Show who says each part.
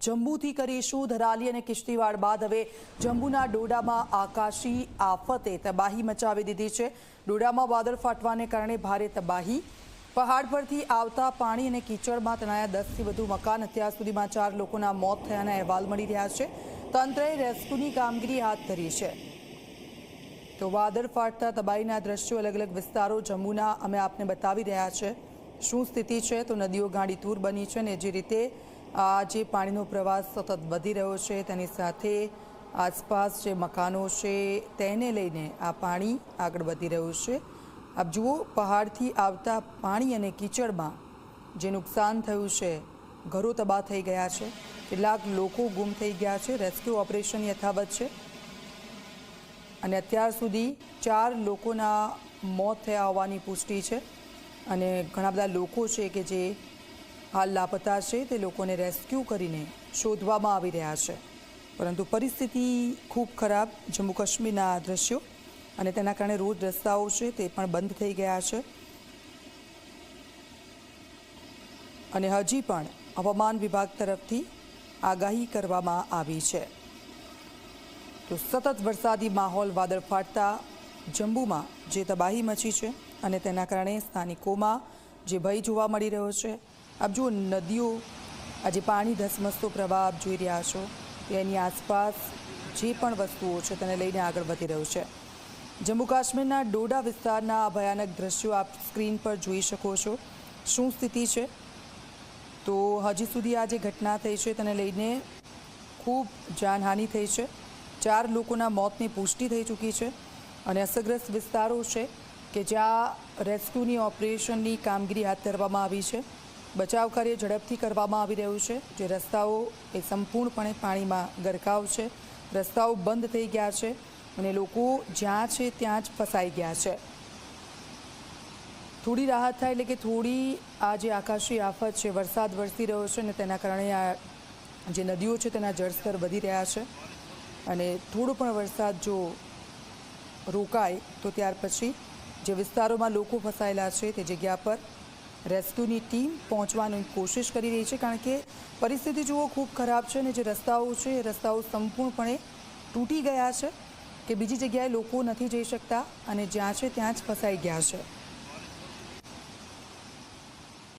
Speaker 1: જંબુથી કરીશું ધરાલી અને કિશ્તીવાડ બાદ હવે જંબુના ડોડામાં આકાશી આફતે તબાહી મચાવી દીધી છે. ડોડામાં વાદળ ફાટવાને કારણે ભારે તબાહી. પહાડ પરથી આવતા પાણી અને કીચડમાં તણાયા દસથી વધુ મકાન, અત્યાર સુધીમાં ચાર લોકોના મોત થયાના અહેવાલ મળી રહ્યા છે. તંત્રએ રેસ્ક્યુની કામગીરી હાથ ધરી છે. તો વાદળ ફાટતા તબાહીના દ્રશ્યો અલગ અલગ વિસ્તારો જમ્મુના અમે આપને બતાવી રહ્યા છે. શું સ્થિતિ છે? તો નદીઓ ગાડી તૂર બની છે ને જે રીતે જે પાણીનો પ્રવાહ સતત વધી રહ્યો છે, તેની સાથે આસપાસ જે મકાનો છે, તેને લઈને આ પાણી આગળ વધી રહ્યું છે. આપ જુઓ, પહાડથી આવતા પાણી અને કીચડમાં જે નુકસાન થયું છે, ઘરો તબાહ થઈ ગયા છે. કેટલાક લોકો ગુમ થઈ ગયા છે. રેસ્ક્યુ ઓપરેશન યથાવત છે. અને અત્યાર સુધી ચાર લોકોના મોત થયા હોવાની પુષ્ટિ છે. અને ઘણા બધા લોકો છે કે જે હાલ લાપતા છે તે લોકોને રેસ્ક્યુ કરીને શોધવામાં આવી રહ્યા છે. પરંતુ પરિસ્થિતિ ખૂબ ખરાબ, જમ્મુ કાશ્મીરના દ્રશ્યો અને તેના કારણે રોડ રસ્તાઓ છે તે પણ બંધ થઈ ગયા છે. અને હજી પણ હવામાન વિભાગ તરફથી આગાહી કરવામાં આવી છે. તો સતત વરસાદી માહોલ વાદળ ફાટતા જમ્મુમાં જે તબાહી મચી છે અને તેના કારણે સ્થાનિકોમાં જે ભય જોવા મળી રહ્યો છે આપ જુઓ, નદીઓ આજે પાણી ધસમસતો પ્રવાહ આપ જોઈ રહ્યા છો એની આસપાસ જે પણ વસ્તુઓ છે તેને લઈને આગળ વધી રહ્યું છે. જમ્મુ કાશ્મીરના ડોડા વિસ્તારના આ ભયાનક દ્રશ્યો આપ સ્ક્રીન પર જોઈ શકો છો. શું સ્થિતિ છે? તો હજી સુધી આ જે ઘટના થઈ છે તેને લઈને ખૂબ જાનહાનિ થઈ છે. ચાર લોકોના મોતની પુષ્ટિ થઈ ચૂકી છે અને અસરગ્રસ્ત વિસ્તારો છે કે જ્યાં રેસ્ક્યુની ઓપરેશનની કામગીરી હાથ ધરવામાં આવી છે. બચાવ કાર્ય ઝડપથી કરવામાં આવી રહ્યું છે, જે રસ્તાઓ એ સંપૂર્ણપણે પાણીમાં ગરકાવ છે. રસ્તાઓ બંધ થઈ ગયા છે અને લોકો જ્યાં છે ત્યાં જ ફસાઈ ગયા છે. થોડી રાહત થાય એટલે કે થોડી આ જે આકાશી આફત છે, વરસાદ વરસી રહ્યો છે અને તેના કારણે આ જે નદીઓ છે તેના જળસ્તર વધી રહ્યા છે. અને થોડો પણ વરસાદ જો રોકાય તો ત્યાર પછી જે વિસ્તારોમાં લોકો ફસાયેલા છે તે જગ્યા પર રેસ્ક્યુની ટીમ પહોંચવાની કોશિશ કરી રહી છે, કારણ કે પરિસ્થિતિ જુઓ ખૂબ ખરાબ છે અને જે રસ્તાઓ છે, એ રસ્તાઓ સંપૂર્ણપણે તૂટી ગયા છે કે બીજી જગ્યાએ લોકો નથી જઈ શકતા અને જ્યાં છે ત્યાં જ ફસાઈ ગયા છે.